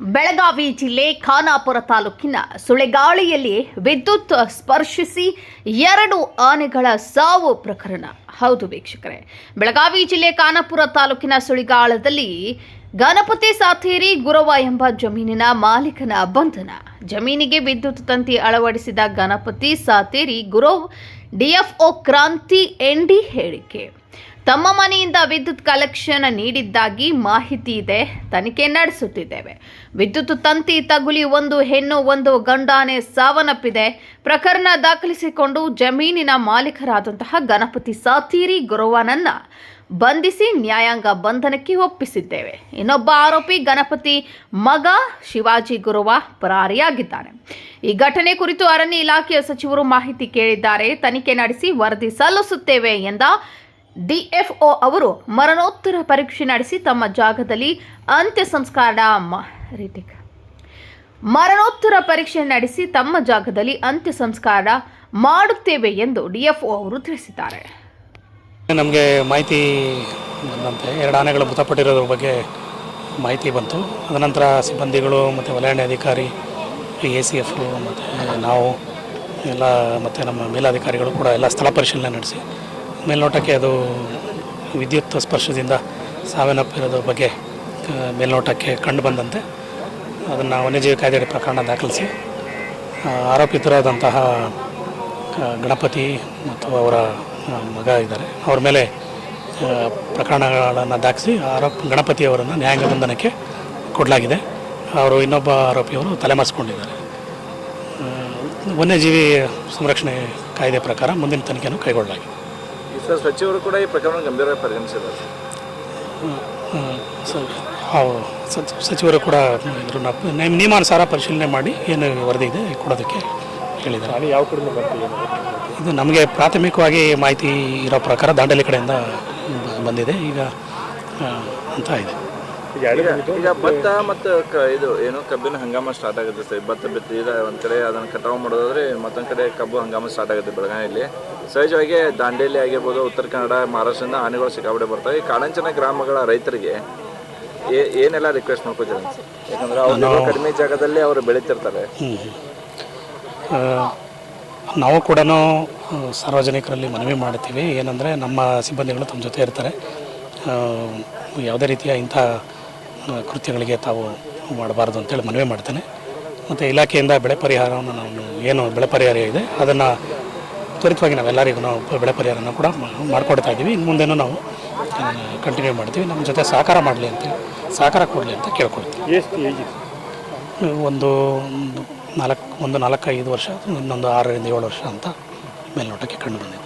ಬೆಳಗಾವಿ ಜಿಲ್ಲೆ ಖಾನಾಪುರ ತಾಲೂಕಿನ ಸುಳೆಗಾಳಿಯಲ್ಲಿ ವಿದ್ಯುತ್ ಸ್ಪರ್ಶಿಸಿ ಎರಡು ಆನೆಗಳ ಸಾವು ಪ್ರಕರಣ. ಹೌದು ವೀಕ್ಷಕರೇ, ಬೆಳಗಾವಿ ಜಿಲ್ಲೆ ಖಾನಾಪುರ ತಾಲೂಕಿನ ಸುಳಿಗಾಳದಲ್ಲಿ ಗಣಪತಿ ಸಾಥೇರಿ ಗುರವ ಎಂಬ ಜಮೀನಿನ ಮಾಲೀಕನ ಬಂಧನ. ಜಮೀನಿಗೆ ವಿದ್ಯುತ್ ತಂತಿ ಅಳವಡಿಸಿದ Ganapati Sateri Gurav, DFO Kranti N D ಹೇಳಿಕೆ. ತಮ್ಮ ಮನೆಯಿಂದ ವಿದ್ಯುತ್ ಕಲೆಕ್ಷನ್ ನೀಡಿದ್ದಾಗಿ ಮಾಹಿತಿ ಇದೆ. ತನಿಖೆ ನಡೆಸುತ್ತಿದ್ದೇವೆ. ವಿದ್ಯುತ್ ತಂತಿ ತಗುಲಿ ಒಂದು, ಹೆಣ್ಣು ಒಂದು, ಗಂಡಾನೆ ಸಾವನ್ನಪ್ಪಿದೆ. ಪ್ರಕರಣ ದಾಖಲಿಸಿಕೊಂಡು ಜಮೀನಿನ ಮಾಲೀಕರಾದಂತಹ ಗಣಪತಿ ಸಾತೀರಿ ಗುರುವನನ್ನ ಬಂಧಿಸಿ ನ್ಯಾಯಾಂಗ ಬಂಧನಕ್ಕೆ ಒಪ್ಪಿಸಿದ್ದೇವೆ. ಇನ್ನೊಬ್ಬ ಆರೋಪಿ ಗಣಪತಿ ಮಗ ಶಿವಾಜಿ ಗುರುವ ಪರಾರಿಯಾಗಿದ್ದಾನೆ. ಈ ಘಟನೆ ಕುರಿತು ಅರಣ್ಯ ಇಲಾಖೆಯ ಸಚಿವರು ಮಾಹಿತಿ ಕೇಳಿದ್ದಾರೆ. ತನಿಖೆ ನಡೆಸಿ ವರದಿ ಸಲ್ಲಿಸುತ್ತೇವೆ ಎಂದ ಡಿಎಫ್ಒ ಅವರು ಮರಣೋತ್ತರ ಪರೀಕ್ಷೆ ನಡೆಸಿ ತಮ್ಮ ಜಾಗದಲ್ಲಿ ಅಂತ್ಯ ಸಂಸ್ಕಾರ. ಮರಣೋತ್ತರ ಪರೀಕ್ಷೆ ನಡೆಸಿ ತಮ್ಮ ಜಾಗದಲ್ಲಿ ಅಂತ್ಯ ಸಂಸ್ಕಾರ ಮಾಡುತ್ತೇವೆ ಎಂದು ಡಿಎಫ್ಒ ಅವರು ತಿಳಿಸಿದ್ದಾರೆ ನಮಗೆ ಮಾಹಿತಿ ಬಂದಂತೆ ಎರಡು ಆನೆಗಳು ಮೃತಪಟ್ಟಿರೋದ್ರ ಬಗ್ಗೆ ಮಾಹಿತಿ ಬಂತು ಅದನಂತರ ಸಿಬ್ಬಂದಿಗಳು ಮತ್ತು ವಲಯಾಣೆ ಅಧಿಕಾರಿ ಎ ಸಿ ಎಫ್ ಮತ್ತು ನಾವು, ಎಲ್ಲ ಮತ್ತು ನಮ್ಮ ಮೇಲಾಧಿಕಾರಿಗಳು ಕೂಡ ಎಲ್ಲ ಸ್ಥಳ ಪರಿಶೀಲನೆ ನಡೆಸಿ ಮೇಲ್ನೋಟಕ್ಕೆ ಅದು ವಿದ್ಯುತ್ ಸ್ಪರ್ಶದಿಂದ ಸಾವನ್ನಪ್ಪಿರೋದ್ರ ಬಗ್ಗೆ ಮೇಲ್ನೋಟಕ್ಕೆ ಕಂಡು ಬಂದಂತೆ ಅದನ್ನು ವನ್ಯಜೀವಿ ಕಾಯ್ದೆಯಡಿ ಪ್ರಕರಣ ದಾಖಲಿಸಿ ಆರೋಪಿತರಾದಂತಹ ಗಣಪತಿ ಮತ್ತು ಅವರ ಮಗ ಇದ್ದಾರೆ. ಅವ್ರ ಮೇಲೆ ಪ್ರಕರಣಗಳನ್ನು ದಾಖಲಿಸಿ ಆರೋಪ ಗಣಪತಿಯವರನ್ನು ನ್ಯಾಯಾಂಗ ಬಂಧನಕ್ಕೆ ಕೊಡಲಾಗಿದೆ. ಅವರು ಇನ್ನೊಬ್ಬ ಆರೋಪಿಯವರು ತಲೆಮರೆಸ್ಕೊಂಡಿದ್ದಾರೆ. ವನ್ಯಜೀವಿ ಸಂರಕ್ಷಣೆ ಕಾಯ್ದೆ ಪ್ರಕಾರ ಮುಂದಿನ ತನಿಖೆಯನ್ನು ಕೈಗೊಳ್ಳಲಾಗಿದೆ. ಸರ್ ಸಚಿವರು ಕೂಡ ಈ ಪ್ರಕರಣ ಗಂಭೀರವಾಗಿ ಪರಿಗಣಿಸಿದ್ದಾರೆ. ಸರ್ ಸ- ಹೌ- ಸಚ್- ಸಚಿವರು ಕೂಡ ಇದ್ರ ನಿಯಮಾನುಸಾರ ಪರಿಶೀಲನೆ ಮಾಡಿ ಏನು ವರದಿ ಇದೆ ಕೊಡೋದಕ್ಕೆ ಹೇಳಿದ್ದಾರೆ. ಯಾವ ಕಡೆಯಿಂದ ಬರ್ತೀವಿ ಇದು ನಮಗೆ ಪ್ರಾಥಮಿಕವಾಗಿ ಮಾಹಿತಿ ಇರೋ ಪ್ರಕಾರ ದಾಂಡೇಲಿ ಕಡೆಯಿಂದ ಬಂದಿದೆ. ಈಗ ಅಂತ ಇದೆ. ಈಗ ಭತ್ತ ಮತ್ತು ಕ ಇದು ಏನು ಕಬ್ಬಿನ ಹಂಗಾಮ ಸ್ಟಾರ್ಟ್ ಆಗುತ್ತೆ ಸರ್. ಭತ್ತ ಬಿತ್ತಿದ ಒಂದು ಕಡೆ ಅದನ್ನು ಕಟಾವು ಮಾಡೋದಾದ್ರೆ ಮತ್ತೊಂದು ಕಡೆ ಕಬ್ಬು ಹಂಗಾಮ ಸ್ಟಾರ್ಟ್ ಆಗುತ್ತೆ ಬೆಳಗಾವಿಯಲ್ಲಿ ಸಹಜವಾಗಿ ದಾಂಡೇಲಿ ಆಗಿರ್ಬೋದು ಉತ್ತರ ಕನ್ನಡ ಮಹಾರಾಷ್ಟ್ರದಿಂದ ಆನೆಗಳು ಸಿಕ್ಕಾಪಟ್ಟೆ ಬರ್ತವೆ ಈ ಕಾಡಂಚನ ಗ್ರಾಮಗಳ ರೈತರಿಗೆ ಏನೆಲ್ಲ ರಿಕ್ವೆಸ್ಟ್ ಮಾಡ್ಕೋತೀರ? ಯಾಕಂದ್ರೆ ಅವರು ಕಡಿಮೆ ಜಾಗದಲ್ಲಿ ಅವರು ಬೆಳೀತಿರ್ತಾರೆ. ನಾವು ಕೂಡ ಸಾರ್ವಜನಿಕರಲ್ಲಿ ಮನವಿ ಮಾಡ್ತೀವಿ. ಏನಂದರೆ ನಮ್ಮ ಸಿಬ್ಬಂದಿಗಳು ತಮ್ಮ ಜೊತೆ ಇರ್ತಾರೆ. ಯಾವುದೇ ರೀತಿಯ ಇಂಥ ಕೃತ್ಯಗಳಿಗೆ ತಾವು ಮಾಡಬಾರ್ದು ಅಂತೇಳಿ ಮನವಿ ಮಾಡ್ತೇನೆ. ಮತ್ತು ಇಲಾಖೆಯಿಂದ ಬೆಳೆ ಪರಿಹಾರವನ್ನು ನಾವು ಏನು ಬೆಳೆ ಪರಿಹಾರ ಇದೆ ಅದನ್ನು ತ್ವರಿತವಾಗಿ ನಾವೆಲ್ಲರಿಗೂ ನಾವು ಬೆಳೆ ಪರಿಹಾರನ ಕೂಡ ಮಾಡಿಕೊಡ್ತಾ ಇದ್ದೀವಿ ಇನ್ನು ಮುಂದೆನೂ ನಾವು ಕಂಟಿನ್ಯೂ ಮಾಡ್ತೀವಿ. ನಮ್ಮ ಜೊತೆ ಸಹಕಾರ ಮಾಡಲಿ ಅಂತೇಳಿ ಸಹಕಾರ ಕೊಡಲಿ ಅಂತ ಕೇಳ್ಕೊಳ್ತೀವಿ. ಒಂದು ಒಂದು ನಾಲ್ಕು ಒಂದು ನಾಲ್ಕೈದು ವರ್ಷ ಇನ್ನೊಂದು ಆರರಿಂದ ಏಳು ವರ್ಷ ಅಂತ ಮೇಲ್ನೋಟಕ್ಕೆ ಕಂಡು ಬಂದಿದೆ